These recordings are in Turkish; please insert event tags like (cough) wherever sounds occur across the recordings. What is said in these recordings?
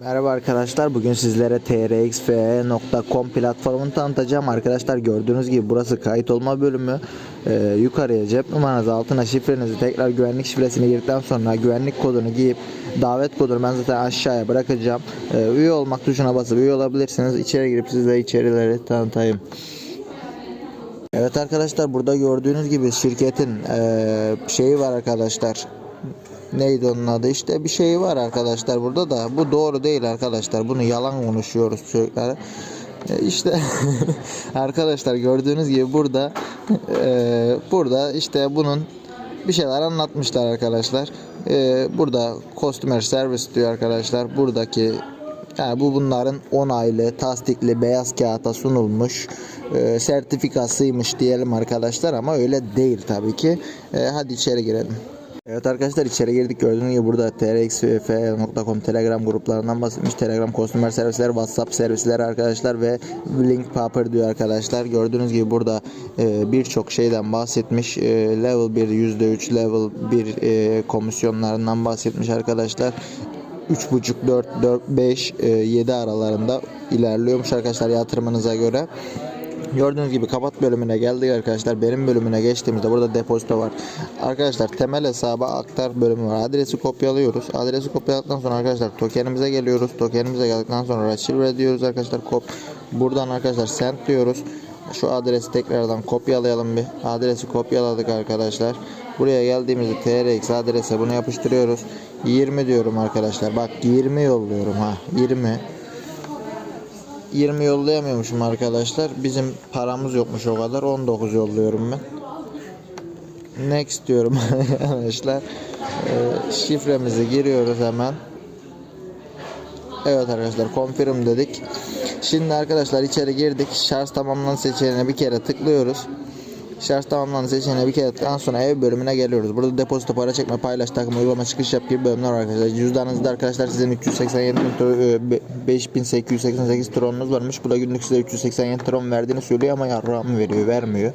Merhaba arkadaşlar. Bugün sizlere trxfe.com platformunu tanıtacağım. Arkadaşlar gördüğünüz gibi burası kayıt olma bölümü. Ee, yukarıya cep numaranızı altına şifrenizi tekrar güvenlik şifresini girdikten sonra güvenlik kodunu giyip davet kodunu ben zaten aşağıya bırakacağım. Ee, üye olmak tuşuna basıp üye olabilirsiniz. İçeri girip size içerileri tanıtayım. Evet arkadaşlar burada gördüğünüz gibi şirketin eee, şeyi var arkadaşlar. Neydi onun adı işte bir şeyi var arkadaşlar burada da bu doğru değil arkadaşlar bunu yalan konuşuyoruz çocuklar. E, işte (laughs) arkadaşlar gördüğünüz gibi burada eee, burada işte bunun bir şeyler anlatmışlar arkadaşlar. Eee, burada customer service diyor arkadaşlar. Buradaki yani bu bunların onaylı, tasdikli, beyaz kağıta sunulmuş e, sertifikasıymış diyelim arkadaşlar ama öyle değil tabii ki. E, hadi içeri girelim. Evet arkadaşlar içeri girdik. Gördüğünüz gibi burada trxf.com telegram gruplarından bahsetmiş. Telegram customer servisler whatsapp servisleri arkadaşlar ve link paper diyor arkadaşlar. Gördüğünüz gibi burada e, birçok şeyden bahsetmiş. E, level 1 %3 level 1 e, komisyonlarından bahsetmiş arkadaşlar. 3.5 4 4 5 7 aralarında ilerliyormuş arkadaşlar yatırımınıza göre. Gördüğünüz gibi kapat bölümüne geldik arkadaşlar. Benim bölümüne geçtiğimizde burada depozito var. Arkadaşlar temel hesaba aktar bölümü var. Adresi kopyalıyoruz. Adresi kopyaladıktan sonra arkadaşlar tokenimize geliyoruz. Tokenimize geldikten sonra retrieve diyoruz arkadaşlar. Kop buradan arkadaşlar send diyoruz. Şu adresi tekrardan kopyalayalım bir. Adresi kopyaladık arkadaşlar. Buraya geldiğimizde TRX adrese bunu yapıştırıyoruz. 20 diyorum arkadaşlar. Bak 20 yolluyorum ha. 20 20 yollayamıyormuşum arkadaşlar. Bizim paramız yokmuş o kadar. 19 yolluyorum ben. Next diyorum (laughs) arkadaşlar. Ee, şifremizi giriyoruz hemen. Evet arkadaşlar confirm dedik. Şimdi arkadaşlar içeri girdik. Şarj tamamlan seçeneğine bir kere tıklıyoruz. Şarj tamamlandı seçeneğine bir kere tıkladıktan sonra ev bölümüne geliyoruz. Burada depozito para çekme, paylaş, takım, uygulama, çıkış yap gibi bölümler var arkadaşlar. Cüzdanınızda arkadaşlar sizin 387 bin tro- e, be- 5888 tronunuz varmış. Bu da günlük size 387 tron verdiğini söylüyor ama yarrağımı veriyor, vermiyor.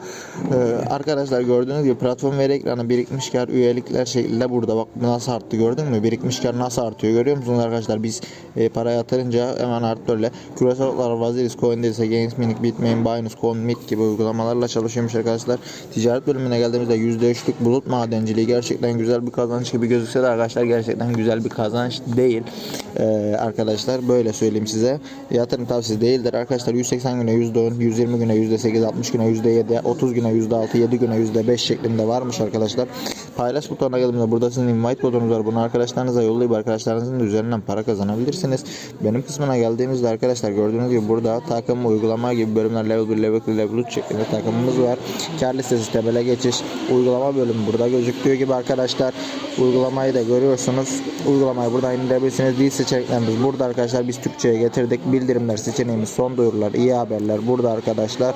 Ee, arkadaşlar gördüğünüz gibi platform veri ekranı birikmiş kar üyelikler şeklinde burada. Bak nasıl arttı gördün mü? Birikmiş kar nasıl artıyor görüyor musunuz arkadaşlar? Biz e, para yatırınca hemen arttı öyle. Küresel olarak Vaziris, Coindesk, Gains, Minik, Bitmain, Binance, Coinmit gibi uygulamalarla çalışıyormuş arkadaşlar. Ticaret bölümüne geldiğimizde %3'lük bulut madenciliği gerçekten güzel bir kazanç gibi gözükse de arkadaşlar gerçekten güzel bir kazanç değil. Ee, arkadaşlar böyle söyleyeyim size. Yatırım tavsiyesi değildir. Arkadaşlar 180 güne %10, 120 güne %8, 60 güne %7, 30 güne %6, 7 güne %5 şeklinde varmış arkadaşlar. Paylaş butonuna geldiğimizde burada sizin invite kodunuz var. Bunu arkadaşlarınıza yollayıp arkadaşlarınızın da üzerinden para kazanabilirsiniz. Benim kısmına geldiğimizde arkadaşlar gördüğünüz gibi burada takım uygulama gibi bölümler level 1, level 2, level 3 şeklinde takımımız var. Kar listesi tabela geçiş uygulama bölümü burada gözüktüğü gibi arkadaşlar uygulamayı da görüyorsunuz. Uygulamayı buradan indirebilirsiniz. Dil seçeneklerimiz burada arkadaşlar. Biz Türkçe'ye getirdik. Bildirimler seçeneğimiz son duyurular, iyi haberler burada arkadaşlar.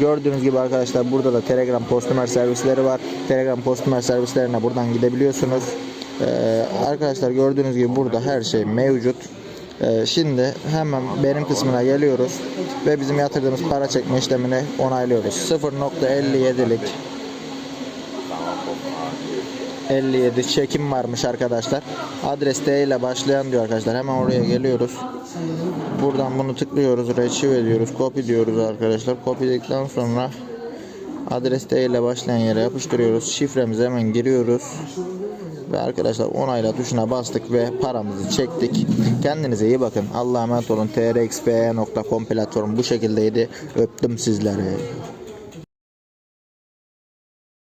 Gördüğünüz gibi arkadaşlar burada da Telegram Postumer servisleri var. Telegram Postumer servislerine buradan gidebiliyorsunuz. Ee, arkadaşlar gördüğünüz gibi burada her şey mevcut. Ee, şimdi hemen benim kısmına geliyoruz ve bizim yatırdığımız para çekme işlemini onaylıyoruz. 0.57'lik 57 çekim varmış arkadaşlar. Adres D ile başlayan diyor arkadaşlar. Hemen oraya geliyoruz. Buradan bunu tıklıyoruz. Retrieve ediyoruz. Copy diyoruz arkadaşlar. Copy dedikten sonra adres D ile başlayan yere yapıştırıyoruz. Şifremizi hemen giriyoruz. Ve arkadaşlar onayla tuşuna bastık ve paramızı çektik. Kendinize iyi bakın. Allah'a emanet olun. trxpe.com platformu bu şekildeydi. Öptüm sizleri.